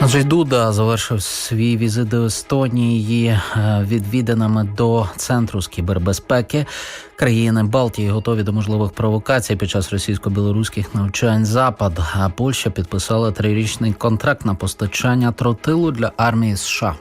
Анджей Дуда завершив свій візит до Естонії е, відвіданими до центру з кібербезпеки. Країни Балтії готові до можливих провокацій під час російсько-білоруських навчань. Запад а Польща підписала трирічний контракт на постачання тротилу для армії США.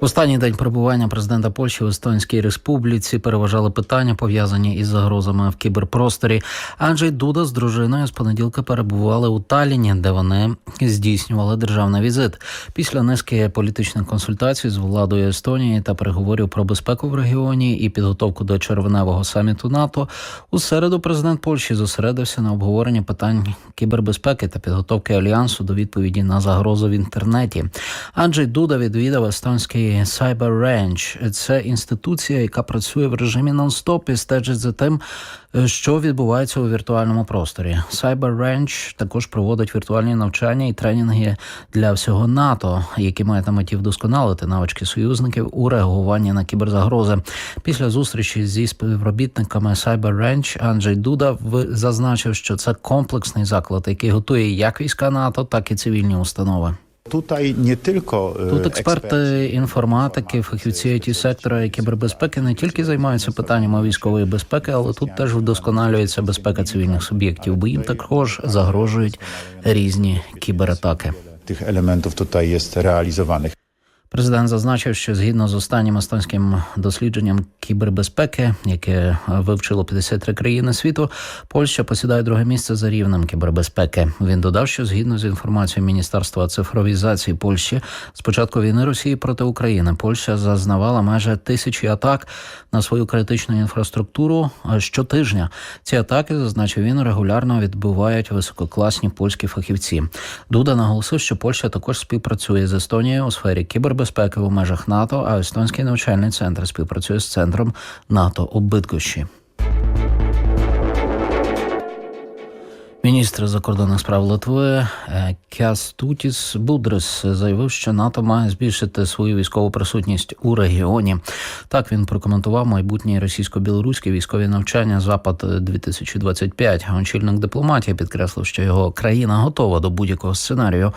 Останній день перебування президента Польщі в Естонській Республіці переважали питання, пов'язані із загрозами в кіберпросторі. Анджей Дуда з дружиною з понеділка перебували у Талліні, де вони здійснювали державний візит. Після низки політичних консультацій з владою Естонії та переговорів про безпеку в регіоні і підготовку до червневого саміту НАТО. У середу президент Польщі зосередився на обговоренні питань кібербезпеки та підготовки альянсу до відповіді на загрозу в інтернеті. Анджей Дуда відвідав естонський Cyber Range. Це інституція, яка працює в режимі нон-стоп і стежить за тим, що відбувається у віртуальному просторі. Cyber Range також проводить віртуальні навчання і тренінги для всього НАТО, які мають на меті вдосконалити навички союзників у реагуванні на кіберзагрози. Після зустрічі зі співробітниками Cyber Range Анджей Дуда зазначив, що це комплексний заклад, який готує як війська НАТО, так і цивільні установи. Tutaj не тільки e, Тут експерти інформатики, фахівці it сектора і кібербезпеки не тільки займаються питаннями військової безпеки, але тут теж вдосконалюється безпека цивільних суб'єктів, бо їм також загрожують різні кібератаки. Тих елементів тут є realizowanych. Президент зазначив, що згідно з останнім естонським дослідженням кібербезпеки, яке вивчило 53 країни світу, Польща посідає друге місце за рівнем кібербезпеки. Він додав, що згідно з інформацією Міністерства цифровізації Польщі, з початку війни Росії проти України Польща зазнавала майже тисячі атак на свою критичну інфраструктуру е, щотижня. Ці атаки, зазначив він, регулярно відбувають висококласні польські фахівці. Дуда наголосив, що Польща також співпрацює з Естонією у сфері кібербезпеки в межах НАТО, а естонський навчальний центр співпрацює з центром НАТО у Бидгощі. Міністр закордонних справ Литви е, Кястутіс Будрис заявив, що НАТО має збільшити свою військову присутність у регіоні. Так він прокоментував майбутні російсько-білоруські військові навчання Запад 2025 Очільник дипломатії підкреслив, що його країна готова до будь-якого сценарію.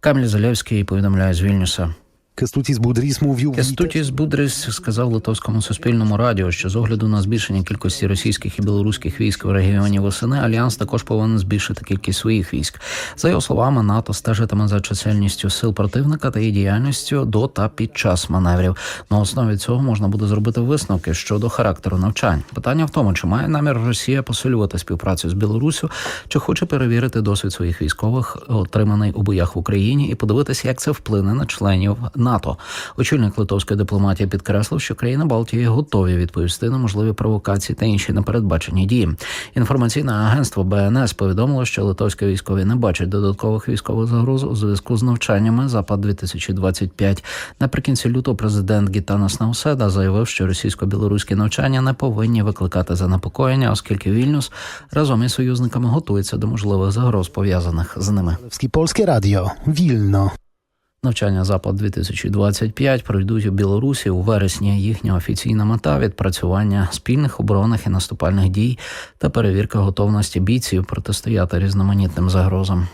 Каміль Залєвський повідомляє з Вільнюса. Кестутіс Будріс w Кестутіс Будрис сказав литовському суспільному радіо, що з огляду на збільшення кількості російських і білоруських військ в регіоні восени альянс також повинен збільшити кількість своїх військ. За його словами, НАТО стежитиме за чисельністю сил противника та її діяльністю до та під час маневрів. На основі цього можна буде зробити висновки щодо характеру навчань. Питання в тому, чи має намір Росія посилювати співпрацю з Білоруссю, чи хоче перевірити досвід своїх військових, отриманий у боях в Україні, і подивитися, як це вплине на членів НАТО. Очільник литовської дипломатії підкреслив, що країни Балтії готові відповісти на можливі провокації та інші непередбачені дії. Інформаційне агентство БНС повідомило, що литовські військові не бачать додаткових військових загроз у зв'язку з навчаннями Запад 2025 Наприкінці лютого президент Гітанас Науседа заявив, що російсько-білоруські навчання не повинні викликати занепокоєння, оскільки Вільнюс разом із союзниками готується до можливих загроз пов'язаних з ними. Polskie Radio, Wilno. Навчання Запад 2025 пройдуть у Білорусі у вересні. Їхня офіційна мета відпрацювання спільних оборонних і наступальних дій та перевірка готовності бійців протистояти різноманітним загрозам.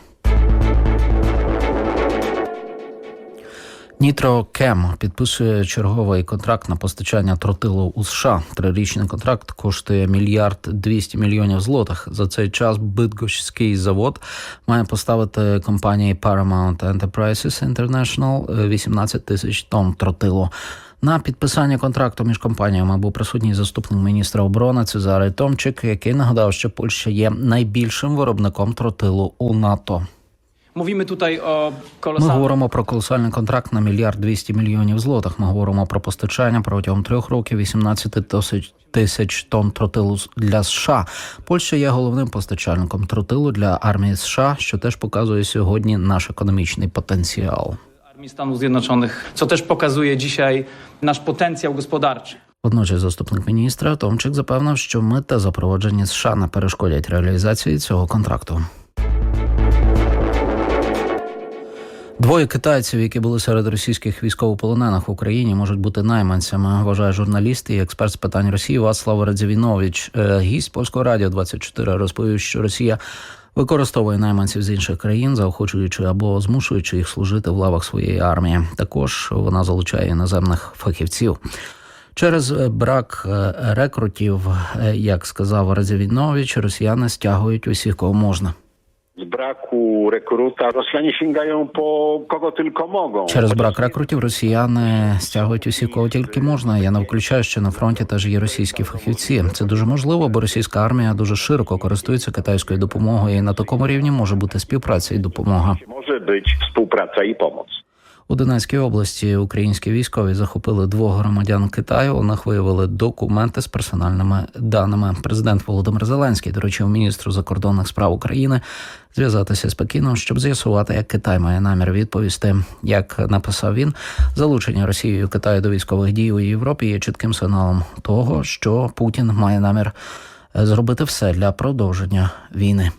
Нітро Кем підписує черговий контракт на постачання тротилу у США. Трирічний контракт коштує мільярд 200 мільйонів злотих. За цей час Бидгощський завод має поставити компанії Paramount Enterprises International 18 тисяч тонн тротилу. На підписання контракту між компаніями був присутній заступник міністра оборони Цезарий Томчик, який нагадав, що Польща є найбільшим виробником тротилу у НАТО. Mówimy tutaj o Ми kolosalnym говоримо про колосальний контракт на мільярд 200 мільйонів злотих. Ми говоримо про постачання протягом трьох років 18 тисяч тисяч тонн тротилу для США. Польща є головним постачальником тротилу для армії США, що теж показує сьогодні наш економічний потенціал. Armii Stanów Zjednoczonych, co też pokazuje dzisiaj nasz potencjał gospodarczy. Водночас заступник міністра Томчик запевнив, що ми та запровадження США не перешкодять реалізації цього контракту. Двоє китайців, які були серед російських військовополонених в Україні, можуть бути найманцями. Вважає журналіст і експерт з питань Росії Вацлав Радзівінович. Е, Гість польського радіо 24 розповів, що Росія використовує найманців з інших країн, заохочуючи або змушуючи їх служити в лавах своєї армії. Також вона залучає іноземних фахівців. Через е, брак е, рекрутів, як сказав Радзівінович, росіяни стягують усіх, кого можна. Z braku rekruta Rosjanie sięgają po kogo tylko mogą. Через брак рекрутів росіяни стягують усіх, кого тільки можна. Я не включаю, що на фронті теж є російські фахівці. Це дуже можливо, бо російська армія дуже широко користується китайською допомогою, і на такому рівні може бути співпраця і допомога. Може бути співпраця і pomoc. У Донецькій області українські військові захопили двох громадян Китаю. У них виявили документи з персональними даними. Президент Володимир Зеленський доручив міністру закордонних справ України зв'язатися з Пекіном, щоб з'ясувати, як Китай має намір відповісти. Як написав він, залучення Росією Китаю до військових дій у Європі є чітким сигналом того, що Путін має намір е, зробити все для продовження війни.